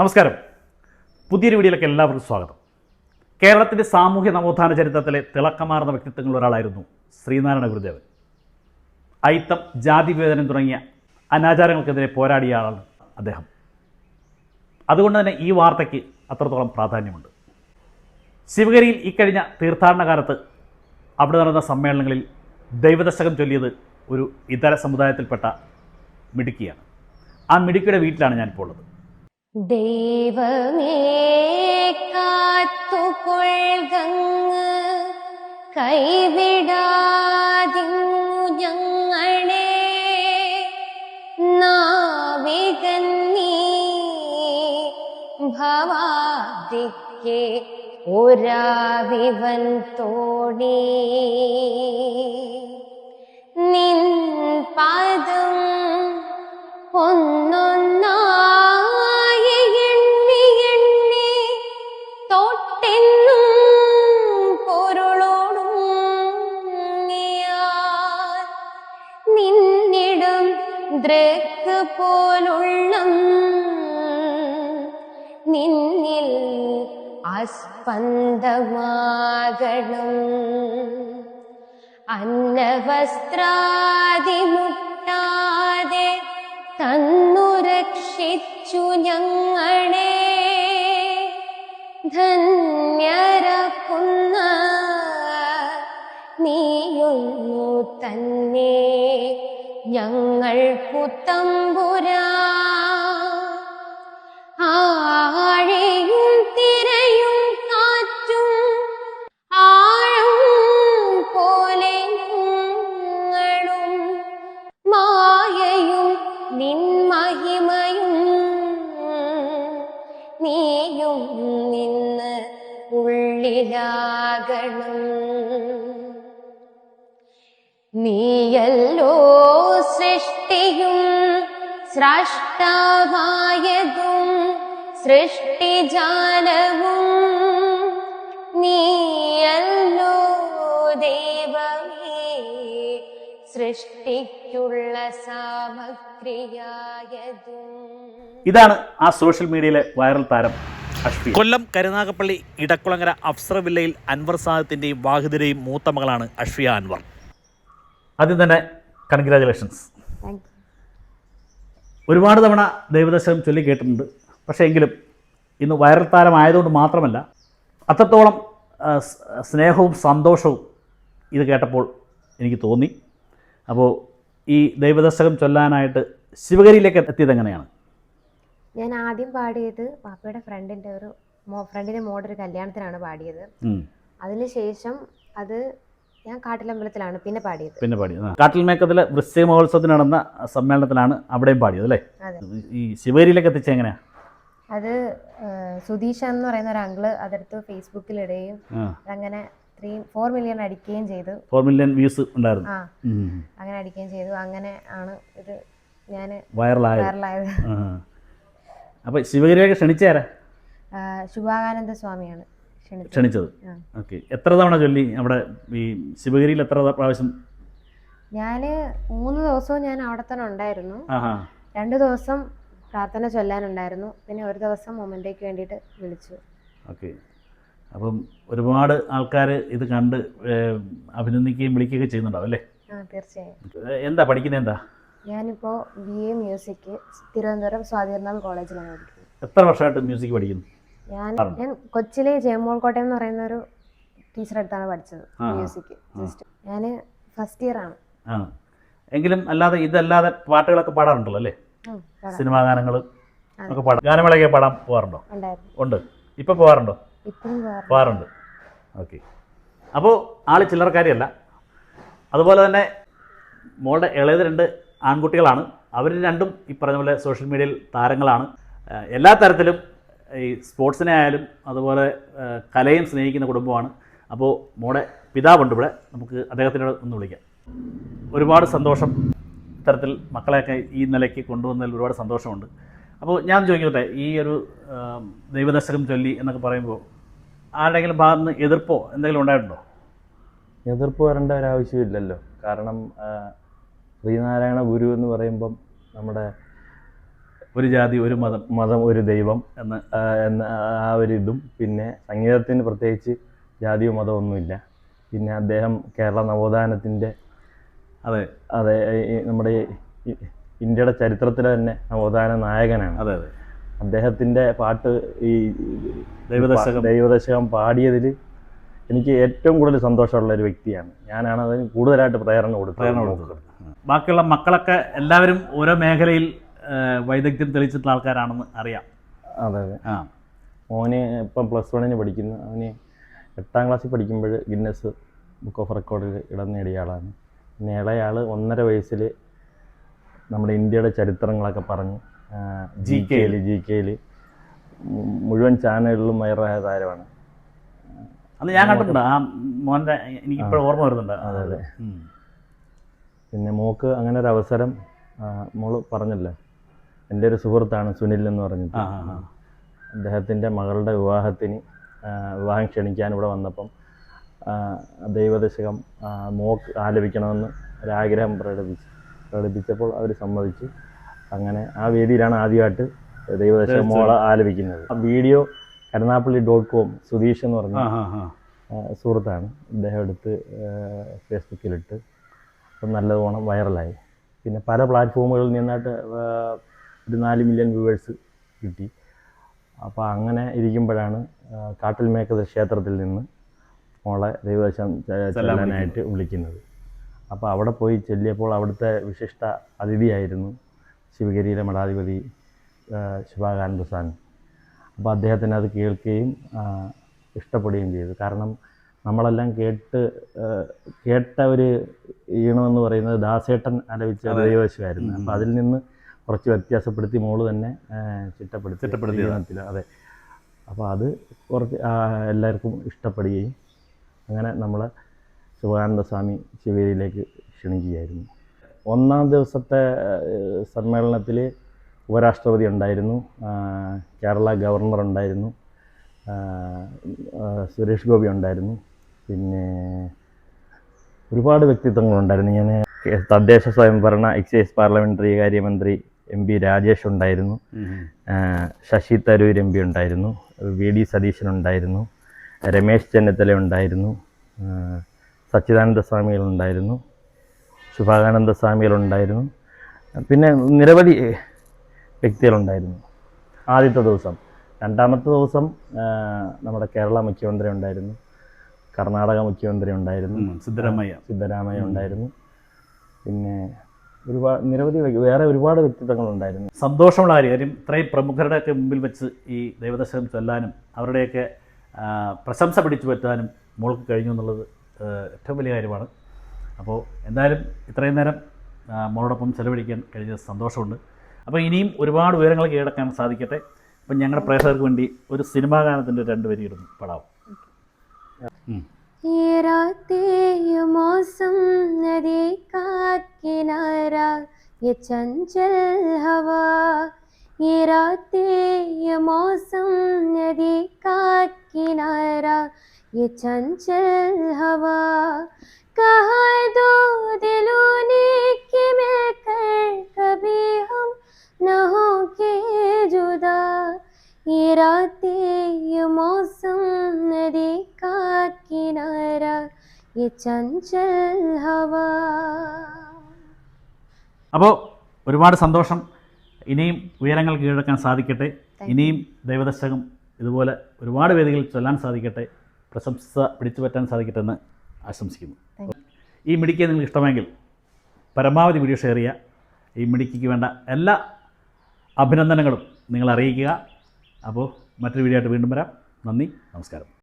നമസ്കാരം. പുതിയൊരു വീഡിയോയിലേക്ക് എല്ലാവർക്കും സ്വാഗതം. കേരളത്തിന്റെ സാമൂഹ്യ നവോത്ഥാന ചരിത്രത്തിലെ തിളക്കമാർന്ന വ്യക്തിത്വങ്ങളിൽ ഒരാളായിരുന്നു ശ്രീനാരായണ ഗുരുദേവൻ. അയിത്തം ജാതി വിവേചനം തുടങ്ങിയ അനാചാരങ്ങൾക്കെതിരെ പോരാടിയ ആളാണ് അദ്ദേഹം. അതുകൊണ്ട് തന്നെ ഈ വാർത്തയ്ക്ക് അത്രത്തോളം പ്രാധാന്യമുണ്ട്. ശിവഗിരിയിൽ ഇക്കഴിഞ്ഞ തീർത്ഥാടന കാലത്ത് അവിടെ നടന്ന സമ്മേളനങ്ങളിൽ ദൈവദശകം ചൊല്ലിയത് ഒരു ഇതര സമുദായത്തിൽപ്പെട്ട മിടുക്കിയാണ്. ആ മിടുക്കിയുടെ വീട്ടിലാണ് ഞാനിപ്പോൾ ഉള്ളത്. ദൈവമേ കാത്തുകൊള്ളുകങ്ങ് കൈവിടാതിങ്ങു ഞങ്ങളെ. നാവികൻ നീ ഭവാദിക്കെ ഒരാവിവൻ തോണി. ദൃക്ക് പോലുള്ള നിന്നിൽ അസ്പന്ദമാകണം. അന്നവസ്ത്രാതിമുട്ടാതെ തന്നു രക്ഷിച്ചു ഞങ്ങളെ. ധന്യരക്കുന്ന നീയൊന്നു തന്നെ. ഞങ്ങൾക്കു പുത്തമ്പുരാ. ആഴയും തിരയും കാറ്റും ആഴം പോലെ ഞങ്ങളും. മായയും നിൻ മഹിമയും നീയും നിന്ന് ഉള്ളിലാകണം. നീയല്ലോ സൃഷ്ടിയും സ്രഷ്ടാവായതും സൃഷ്ടിജാലവും. നീയല്ലോ ദൈവമേ സൃഷ്ടിക്കുള്ള സാമഗ്രിയായതും. ഇതാണ് ആ സോഷ്യൽ മീഡിയയിലെ വൈറൽ താരം അഷ്ഫി കൊല്ലം കരുനാഗപ്പള്ളി ഇടക്കുളങ്ങര അഫ്സർ വില്ലയിൽ അൻവർ സാദത്തിന്റെയും വാഹിദിന്റെയും മൂത്ത മകളാണ് അഷ്ഫിയ അൻവർ. ആദ്യം തന്നെ കൺഗ്രാജുലേഷൻസ്. താങ്ക് ഒരുപാട് തവണ ദൈവദശകം ചൊല്ലി കേട്ടിട്ടുണ്ട്. പക്ഷേ എങ്കിലും ഇന്ന് വൈറൽ താരമായതുകൊണ്ട് മാത്രമല്ല അത്രത്തോളം സ്നേഹവും സന്തോഷവും ഇത് കേട്ടപ്പോൾ എനിക്ക് തോന്നി. അപ്പോൾ ഈ ദൈവദശകം ചൊല്ലാനായിട്ട് ശിവഗിരിയിലേക്ക് എത്തിയത് എങ്ങനെയാണ്? ഞാൻ ആദ്യം പാടിയത് പാപ്പയുടെ ഫ്രണ്ടിന്റെ ഒരു ഫ്രണ്ടിന്റെ മോടെ ഒരു കല്യാണത്തിനാണ് പാടിയത്. അതിനുശേഷം അത് ഞാൻ കാട്ടിലമ്പലത്തിലാണ് പിന്നെ പാടിയത്. പിന്നെ പാടിയത്. ആ. കാട്ടിൽ മേക്കത്തിലെ വൃശ്ചിക മഹോത്സവത്തിന് നടന്ന സമ്മേളനത്തിലാണ് അവിടെയും പാടിയത് അല്ലേ? ഈ ശിവേരിയിലേക്ക് എത്തിച്ച എങ്ങനെയാ? അത് സുധീഷ എന്ന് പറയുന്ന ഒരു അങ്കിൾ അതെടുത്ത് ഫേസ്ബുക്കിലിടുകയും അതങ്ങനെ ത്രീ ഫോർ മില്യൺ അടിക്കുകയും ചെയ്തു. ഫോർ മില്യൺ വ്യൂസ് ഉണ്ടായിരുന്നു. ആ. അങ്ങനെ അടിക്കുകയും ചെയ്തു. അങ്ങനെ ആണ് ഇത് ഞാൻ വൈറലായത്. അപ്പോൾ ശിവഗിരിയിലേക്ക് ക്ഷണിച്ചേരാ ശുഭാകാനന്ദ സ്വാമിയാണ്. ക്ഷണിച്ചത്. ഓക്കെ. എത്ര തവണ ചൊല്ലി അവിടെ ഈ ശിവഗിരിയിൽ എത്ര പ്രാവശ്യം? ഞാൻ മൂന്ന് ദിവസവും ഞാൻ അവിടെ തന്നെ ഉണ്ടായിരുന്നു. രണ്ടു ദിവസം പ്രാർത്ഥന ചൊല്ലാനുണ്ടായിരുന്നു. പിന്നെ ഒരു ദിവസം മൊമെന്റേക്ക് വേണ്ടിയിട്ട് വിളിച്ചു. ഓക്കെ. അപ്പം ഒരുപാട് ആൾക്കാർ ഇത് കണ്ട് അഭിനന്ദിക്കുകയും വിളിക്കുകയൊക്കെ ചെയ്യുന്നുണ്ടാവും അല്ലേ? ആ തീർച്ചയായും. എന്താ പഠിക്കുന്നത് എന്താ? ഞാനിപ്പോൾ B A music Thiruvananthapuram Swathi Thirunal കോളേജിലാണ് പഠിക്കുന്നത്. എത്ര വർഷമായിട്ട് മ്യൂസിക് പഠിക്കുന്നു? ഞാൻ. ഞാൻ കൊച്ചിലെ ജയമോൾ കോട്ടയം എന്ന് പറയുന്ന ഒരു ടീച്ചറെ അടുത്താണ് പഠിച്ചത്. മ്യൂസിക് ജസ്റ്റ് ഞാൻ ഫസ്റ്റ് ഇയർ ആണ്. എങ്കിലും അല്ലാതെ ഇതല്ലാതെ പാട്ടുകളൊക്കെ പാടാറുണ്ടല്ലോ അല്ലേ? സിനിമാ ഗാനങ്ങൾ ഒക്കെ പാടാം. ഗാനമേളയൊക്കെ പാടാൻ പോകാറുണ്ടോ ഉണ്ട്. ഇപ്പം പോകാറുണ്ടോ പോകാറുണ്ട് ഓക്കെ. അപ്പോൾ ആൾ ചില്ലറക്കാരിയല്ല. അതുപോലെ തന്നെ മോളുടെ ഇളയത് രണ്ട് ആൺകുട്ടികളാണ്. അവർ രണ്ടും ഈ പറഞ്ഞ പോലെ സോഷ്യൽ മീഡിയയിൽ താരങ്ങളാണ്. എല്ലാ തരത്തിലും ഈ സ്പോർട്സിനെ ആയാലും അതുപോലെ കലയും സ്നേഹിക്കുന്ന കുടുംബമാണ്. അപ്പോൾ മോടെ പിതാവുണ്ട് ഇവിടെ. നമുക്ക് അദ്ദേഹത്തിനോട് ഒന്ന് വിളിക്കാം. ഒരുപാട് സന്തോഷം ഇത്തരത്തിൽ മക്കളെയൊക്കെ ഈ നിലയ്ക്ക് കൊണ്ടുവന്നതിൽ ഒരുപാട് സന്തോഷമുണ്ട്. അപ്പോൾ ഞാൻ ചോദിക്കട്ടെ ഈ ഒരു ദൈവദർശകം ചൊല്ലി എന്നൊക്കെ പറയുമ്പോൾ ആരുടെങ്കിലും ഭാഗത്ത് നിന്ന് എതിർപ്പോ എന്തെങ്കിലും ഉണ്ടായിട്ടുണ്ടോ? എതിർപ്പ് വരേണ്ട ഒരാവശ്യമില്ലല്ലോ. കാരണം ശ്രീനാരായണ ഗുരു എന്ന് പറയുമ്പം നമ്മുടെ ഒരു ജാതി ഒരു മതം മതം ഒരു ദൈവം എന്ന് എന്ന ആ ഒരു ഇതും. പിന്നെ സംഗീതത്തിന് പ്രത്യേകിച്ച് ജാതിയോ മതമോ ഒന്നുമില്ല. പിന്നെ അദ്ദേഹം കേരള നവോത്ഥാനത്തിന്റെ അതെ. അതെ നമ്മുടെ ഈ ഇന്ത്യയുടെ ചരിത്രത്തിലെ തന്നെ നവോത്ഥാന നായകനാണ്. അതെ അതെ. അദ്ദേഹത്തിന്റെ പാട്ട് ഈ ദൈവദശകം. ദൈവദശകം പാടിയതിൽ എനിക്ക് ഏറ്റവും കൂടുതൽ സന്തോഷമുള്ള ഒരു വ്യക്തിയാണ്. ഞാനാണ് അതിന് കൂടുതലായിട്ട് പ്രേരണ കൊടുത്തത് പ്രേരണ കൊടുത്തത്. ബാക്കിയുള്ള മക്കളൊക്കെ എല്ലാവരും ഓരോ മേഖലയിൽ വൈദഗ്ധ്യം തെളിയിച്ചിട്ടുള്ള ആൾക്കാരാണെന്ന് അറിയാം. അതെ അതെ. ആ. മോന് ഇപ്പം പ്ലസ് വണ്ണിന് പഠിക്കുന്നു. അവന് എട്ടാം ക്ലാസ്സിൽ പഠിക്കുമ്പോൾ ഗിന്നസ് ബുക്ക് ഓഫ് റെക്കോർഡിൽ ഇടം നേടിയ ആളാണ്. പിന്നെ ഇളയാൾ ഒന്നര വയസ്സിൽ നമ്മുടെ ഇന്ത്യയുടെ ചരിത്രങ്ങളൊക്കെ പറഞ്ഞ്. ജി കെയിൽ ജി കെയിൽ മുഴുവൻ ചാനലുകളിലും വൈറായ താരമാണ്. അത് ഞാൻ കണ്ടിട്ടുണ്ട്. ആ മോന്റെ എനിക്ക് ഇപ്പോഴും ഓർമ്മ വരുന്നുണ്ട്. അതെ, അതെ. പിന്നെ മോക്ക് അങ്ങനെ ഒരു അവസരം മോൾ പറഞ്ഞല്ലോ. എന്റെ ഒരു സുഹൃത്താണ് സുനിൽ എന്ന് പറഞ്ഞത് അദ്ദേഹത്തിന്റെ മകളുടെ വിവാഹത്തിന് വിവാഹം ക്ഷണിക്കാൻ ഇവിടെ വന്നപ്പം ദൈവദശകം മോക്ക് ആലപിക്കണമെന്ന് ഒരാഗ്രഹം പ്രകടിപ്പിച്ചു പ്രകടിപ്പിച്ചപ്പോൾ അവർ സമ്മതിച്ചു അങ്ങനെ ആ വേദിയിലാണ് ആദ്യമായിട്ട് ദൈവദശകം മോളെ ആലപിക്കുന്നത്. ആ video Karunagappally dot com Sudheesh എന്ന് പറഞ്ഞ സുഹൃത്താണ് അദ്ദേഹം എടുത്ത് ഫേസ്ബുക്കിലിട്ട് അപ്പം നല്ലതോണം വൈറലായി. പിന്നെ പല പ്ലാറ്റ്ഫോമുകളിൽ നിന്നായിട്ട് ഒരു നാല് മില്യൺ വ്യൂവേഴ്സ് കിട്ടി. അപ്പോൾ അങ്ങനെ ഇരിക്കുമ്പോഴാണ് കാട്ടിൽ മേക്കത് ക്ഷേത്രത്തിൽ നിന്ന് മോളെ ദൈവദശം ചെ- ചെല്ലാനായിട്ട് വിളിക്കുന്നത്. അപ്പോൾ അവിടെ പോയി ചെല്ലിയപ്പോൾ അവിടുത്തെ വിശിഷ്ട അതിഥിയായിരുന്നു ശിവഗിരിയിലെ മഠാധിപതി ശിവാകാനന്ദ സ്വാമി അപ്പോൾ അദ്ദേഹത്തിന് അത് കേൾക്കുകയും ഇഷ്ടപ്പെടുകയും ചെയ്തു. കാരണം നമ്മളെല്ലാം കേട്ട് കേട്ട ഒരു ഈണമെന്ന് പറയുന്നത് ദാസേട്ടൻ ആലപിച്ച ദൈവശമായിരുന്നു അപ്പോൾ അതിൽ നിന്ന് കുറച്ച് വ്യത്യാസപ്പെടുത്തി മോൾ തന്നെ ചിട്ടപ്പെടുത്തി ചിട്ടപ്പെടുത്തി അതെ. അപ്പോൾ അത് കുറച്ച് എല്ലാവർക്കും ഇഷ്ടപ്പെടുകയും അങ്ങനെ നമ്മൾ ശിവാനന്ദ സ്വാമി ശിവേരിയിലേക്ക് ക്ഷണിക്കുകയായിരുന്നു. ഒന്നാം ദിവസത്തെ സമ്മേളനത്തിൽ ഉപരാഷ്ട്രപതി ഉണ്ടായിരുന്നു കേരള ഗവർണർ ഉണ്ടായിരുന്നു സുരേഷ് ഗോപി ഉണ്ടായിരുന്നു പിന്നെ ഒരുപാട് വ്യക്തിത്വങ്ങളുണ്ടായിരുന്നു. ഞാൻ തദ്ദേശ സ്വയംഭരണ എക്സൈസ് പാർലമെന്ററി കാര്യമന്ത്രി എം പി രാജേഷ് ഉണ്ടായിരുന്നു. ശശി തരൂർ എം പി ഉണ്ടായിരുന്നു. വി ഡി സതീശൻ ഉണ്ടായിരുന്നു. രമേശ് ചെന്നിത്തല ഉണ്ടായിരുന്നു. സച്ചിദാനന്ദ സ്വാമികളുണ്ടായിരുന്നു ശുഭാകാനന്ദ സ്വാമികളുണ്ടായിരുന്നു പിന്നെ നിരവധി വ്യക്തികളുണ്ടായിരുന്നു ആദ്യത്തെ ദിവസം രണ്ടാമത്തെ ദിവസം നമ്മുടെ കേരള മുഖ്യമന്ത്രി ഉണ്ടായിരുന്നു. കർണാടക മുഖ്യമന്ത്രി ഉണ്ടായിരുന്നു. സിദ്ധരാമയ്യ. സിദ്ധരാമയ്യ ഉണ്ടായിരുന്നു. പിന്നെ ഒരുപാട് നിരവധി വേറെ ഒരുപാട് വ്യക്തിത്വങ്ങളുണ്ടായിരുന്നു. സന്തോഷമുള്ള കാര്യം ഇത്രയും പ്രമുഖരുടെയൊക്കെ മുമ്പിൽ വെച്ച് ഈ ദൈവദർശനം ചൊല്ലാനും അവരുടെയൊക്കെ പ്രശംസ പിടിച്ചു പറ്റാനും മോൾക്ക് കഴിഞ്ഞു എന്നുള്ളത് ഏറ്റവും വലിയ കാര്യമാണ്. അപ്പോൾ എന്തായാലും ഇത്രയും നേരം മോളോടൊപ്പം ചെലവഴിക്കാൻ കഴിഞ്ഞ സന്തോഷമുണ്ട്. അപ്പോൾ ഇനിയും ഒരുപാട് ഉയരങ്ങൾ കീഴടക്കാൻ സാധിക്കട്ടെ. അപ്പം ഞങ്ങളുടെ പ്രേക്ഷകർക്ക് വേണ്ടി ഒരു സിനിമാ ഗാനത്തിന്റെ രണ്ട് വരി ഇടുന്നു. പടാവും. ये रातें ये मौसम नदी का किनारा ये चंचल हवा ये रातें ये मौसम नदी का किनारा ये चंचल हवा कहा दो दिलों ने कि मिलकर कभी हम न होंगे जुदा ये रातें ये मौसम नदी का किनारा ये चंचल हवा അപ്പോൾ ഒരുപാട് സന്തോഷം ഇനിയും ഉയരങ്ങൾ കീഴടക്കാൻ സാധിക്കട്ടെ ഇനിയും ദൈവദശകം ഇതുപോലെ ഒരുപാട് വേദികളിൽ ചൊല്ലാൻ സാധിക്കട്ടെ പ്രശംസ പിടിച്ചു പറ്റാൻ സാധിക്കട്ടെ എന്ന് ആശംസിക്കുന്നു Thank ഈ മിടിക്ക് നിങ്ങൾക്ക് ഇഷ്ടമെങ്കിൽ പരമാവധി വീഡിയോ ഷെയർ ചെയ്യുക ഈ മിടിക്ക് വേണ്ട എല്ലാ അഭിനന്ദനങ്ങളും നിങ്ങൾ അറിയിക്കുക അപ്പോൾ മറ്റൊരു വീഡിയോ ആയിട്ട് വീണ്ടും വരാം. നന്ദി നമസ്കാരം.